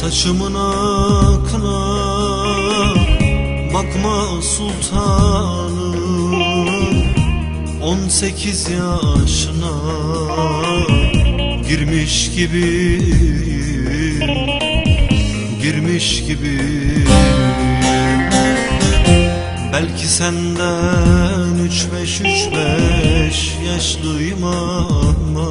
Saçımın akına bakma sultanım. On sekiz yaşına girmiş gibi Girmiş gibi Belki senden üç beş üç beş yaşlıyım ama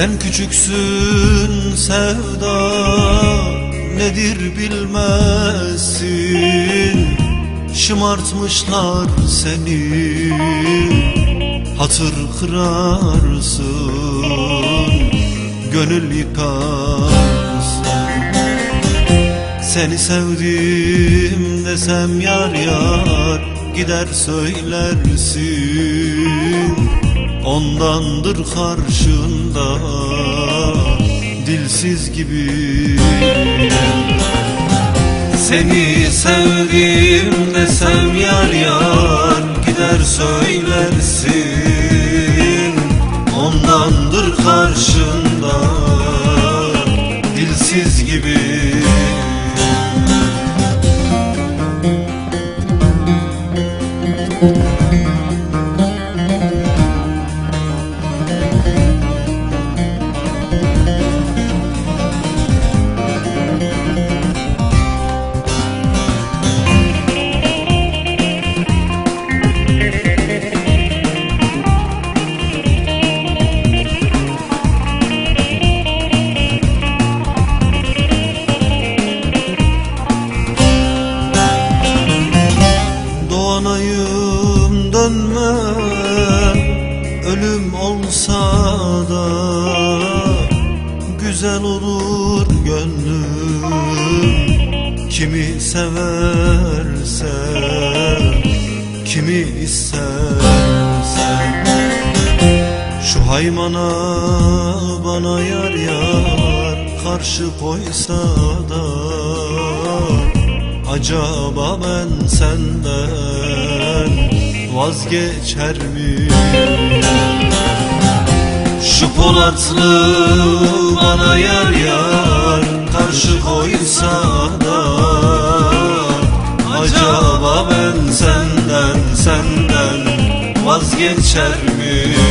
Sen küçüksün sevda nedir bilmezsin? Şımartmışlar seni hatır kırarsın Gönül yıkarsın. Seni sevdim desem yar yar gider söylersin Ondandır karşında dilsiz gibi. Seni sevdim desem yar yar gider söylersin. Ondandır karşında dilsiz gibi. Doğanayım Ölüm olsa da Güzel olur gönlüm. Kimi severse Kimi isterse. Şu haymana bana yar yar Karşı koysa da Acaba ben senden vazgeçer miyim? Şu Polatlı bana yar yar karşı koysa da Acaba ben senden senden vazgeçer miyim?